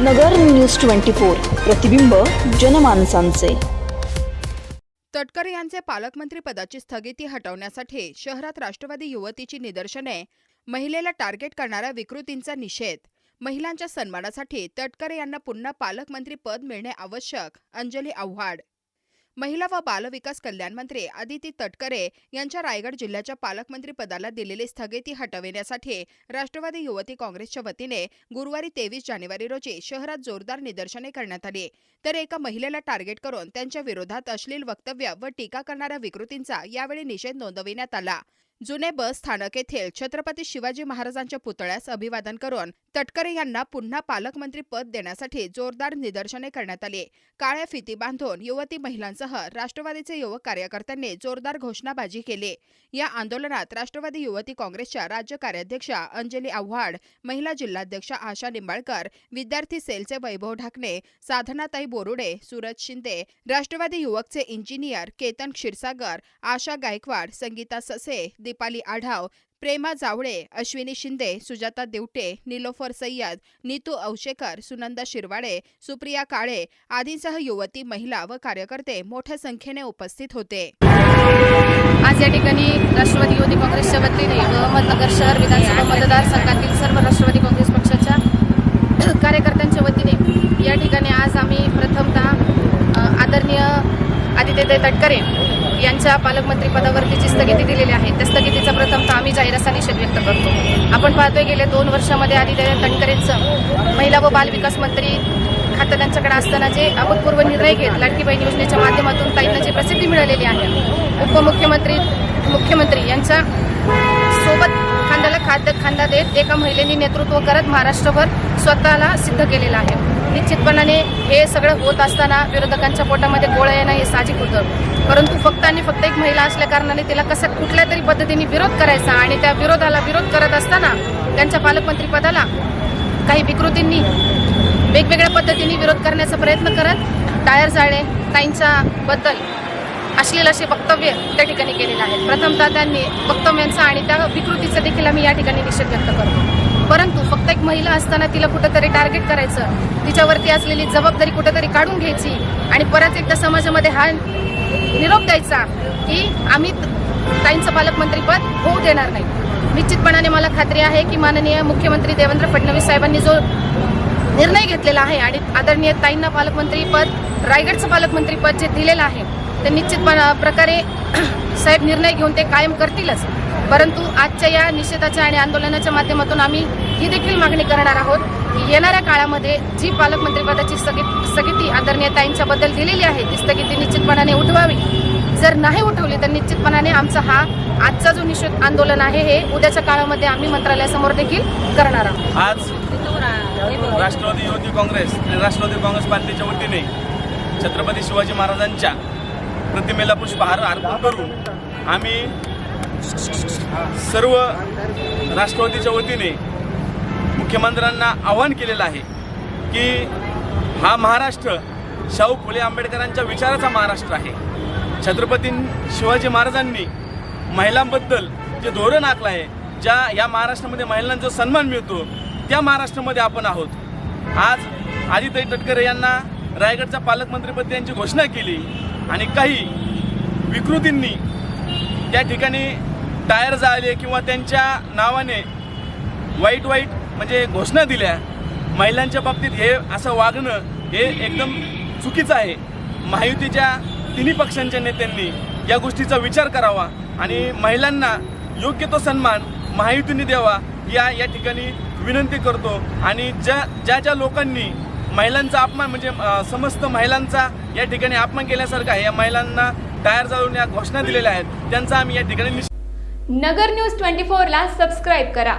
नगर news twenty four प्रतिबिंब जनमानसांचे. तटकरे यांचे पालकमंत्री पदाची स्थगिती हटवण्यासाठी शहरात राष्ट्रवादी युवतीची निदर्शने महिलेला टार्गेट करणाऱ्या विकृतींचा निषेध. महिलांच्या सन्मानासाठी तटकरे यांना पुन्हा पालकमंत्री पद मिळणे आवश्यक अंजली आव्हाड. महिला व बालविकास कल्याण मंत्री आदिती तटकरे यांच्या रायगड जिल्ह्याच्या पालकमंत्री पदाला दिलेली स्थगिती हटविण्यासाठी राष्ट्रवादी युवती काँग्रेसच्या वतीने गुरुवारी तेवीस जानेवारी रोजी शहरात जोरदार निदर्शने करण्यात आली. तर एका महिलेला टार्गेट करून त्यांच्या विरोधात अश्लील वक्तव्य व टीका करणाऱ्या विकृतींचा यावेळी निषेध नोंदविण्यात आला. जुने बस स्थानक येथील छत्रपती शिवाजी महाराजांच्या पुतळ्यास अभिवादन करून तटकरे यांना पुन्हा पालकमंत्री पद देण्यासाठी जोरदार निदर्शने करण्यात आली. काळ्या फिती बांधून युवती महिलांसह राष्ट्रवादीचे युवक कार्यकर्त्यांनी जोरदार घोषणाबाजी केली. या आंदोलनात राष्ट्रवादी युवती काँग्रेसच्या राज्य कार्याध्यक्षा अंजली आव्हाड महिला जिल्हाध्यक्षा आशा निंबाळकर विद्यार्थी सेलचे वैभव ढाकणे साधनाताई बोरुडे सूरज शिंदे राष्ट्रवादी युवकचे इंजिनियर केतन क्षीरसागर आशा गायकवाड संगीता ससे दीपाली आढाव प्रेमा जावळे अश्विनी शिंदे सुजाता देवटे निलोफर सय्यद नीतू औशेकर सुनंदा शिरवाडे सुप्रिया काळे आदींसह युवती महिला व कार्यकर्ते मोठ्या संख्येने उपस्थित होते. आज या ठिकाणी राष्ट्रवादी युवती काँग्रेसच्या वतीने अहमदनगर शहर विधानसभा मतदारसंघातील सर्व राष्ट्रवादी काँग्रेस पक्षाच्या कार्यकर्त्यांच्या वतीने या ठिकाणी आज आम्ही प्रथमतः आदरणीय आदित्य तटकरे यांच्या पालकमंत्री पदावरती जी स्थगिती दिलेली आहे त्या स्थगितीचा प्रथमतः आम्ही जाहीर असा निषेध व्यक्त करतो. आपण पाहतोय गेल्या दोन वर्षामध्ये आदित्य तटकरेंचं महिला व बालविकास मंत्री खातं त्यांच्याकडे असताना जे अभूतपूर्व निर्णय घेत लाडकी बहीण योजनेच्या माध्यमातून त्यांना जी प्रसिद्धी मिळालेली आहे उपमुख्यमंत्री मुख्यमंत्री यांच्या खांद्याला खाद्य खांदा देत एका महिलेने नेतृत्व करत महाराष्ट्रभर स्वतःला सिद्ध केलेलं आहे. निश्चितपणाने हे सगळं होत असताना विरोधकांच्या पोटामध्ये गोळा येणं हे साहजिक होतं. परंतु फक्त आणि फक्त एक महिला असल्या कारणाने तिला कसा कुठल्या तरी पद्धतीने विरोध करायचा आणि त्या विरोधाला विरोध करत असताना त्यांच्या पालकमंत्री पदाला काही विकृतींनी वेगवेगळ्या पद्धतीने विरोध करण्याचा प्रयत्न करत टायर जाळे ताईंच्या बद्दल अश्लील असे वक्तव्य त्या ठिकाणी केलेले आहेत प्रथमतः त्यांनी वक्तव्यांचा आणि त्या विकृतीचा देखील आम्ही या ठिकाणी निषेध व्यक्त करतो. परंतु फक्त एक महिला असताना तिला कुठंतरी टार्गेट करायचं तिच्यावरती असलेली जबाबदारी कुठेतरी काढून घ्यायची आणि परत एकदा समाजामध्ये हा निरोप द्यायचा की आम्ही ताईंचं पालकमंत्रीपद होऊ देणार नाही. निश्चितपणाने मला खात्री आहे की माननीय मुख्यमंत्री देवेंद्र फडणवीस साहेबांनी जो निर्णय घेतलेला आहे आणि आदरणीय ताईंना पालकमंत्रीपद रायगडचं पालकमंत्रीपद जे दिलेलं आहे तर निश्चित प्रकारे साहेब निर्णय घेऊन ते कायम करतीलच. परंतु आजच्या या निषेधाच्या आणि आंदोलनाच्या माध्यमातून आम्ही ही देखील मागणी करणार आहोत की येणाऱ्या काळामध्ये जी पालकमंत्रीपदाची स्थगित स्थगिती आदरणीय ताईंच्या बद्दल दिलेली आहे ती स्थगिती निश्चितपणाने उठवावी. जर नाही उठवली तर निश्चितपणाने आमचा हा आजचा जो निषेध आंदोलन आहे हे उद्याच्या काळामध्ये आम्ही मंत्रालयासमोर देखील करणार आहोत. आज राष्ट्रवादी युवती काँग्रेस राष्ट्रवादी काँग्रेस पार्टीच्या वतीने छत्रपती शिवाजी महाराजांच्या प्रतिमेला पुष्पहार अर्पण करून आम्ही सर्व राष्ट्रवादीच्या वतीने मुख्यमंत्र्यांना आवाहन केलेलं आहे की हा महाराष्ट्र शाहू फुले आंबेडकरांच्या विचाराचा महाराष्ट्र आहे. छत्रपती शिवाजी महाराजांनी महिलांबद्दल जे धोरण आखलं आहे ज्या या महाराष्ट्रामध्ये महिलांचा सन्मान मिळतो त्या महाराष्ट्रामध्ये आपण आहोत. आज आदिताई तटकरे यांना रायगडच्या पालकमंत्रीपद यांची घोषणा केली. आणि काही विकृतींनी त्या ठिकाणी टायर जाळले किंवा त्यांच्या नावाने वाईट वाईट म्हणजे घोषणा दिल्या महिलांच्या बाबतीत हे असं वागणं हे एकदम चुकीचं आहे. महायुतीच्या तिन्ही पक्षांच्या नेत्यांनी या गोष्टीचा विचार करावा आणि महिलांना योग्य तो सन्मान महायुतीने द्यावा या या ठिकाणी विनंती करतो. आणि ज्या ज्या ज्या लोकांनी महिलांचा अपमान म्हणजे समस्त महिलांचा या ठिकाणी अपमान केल्यासारखा आहे. या महिलांना टायर जाळून या घोषणा दिलेल्या आहेत. त्यांचा आम्ही या ठिकाणी नगर न्यूज ट्वेंटी फोरला सबस्क्राईब करा.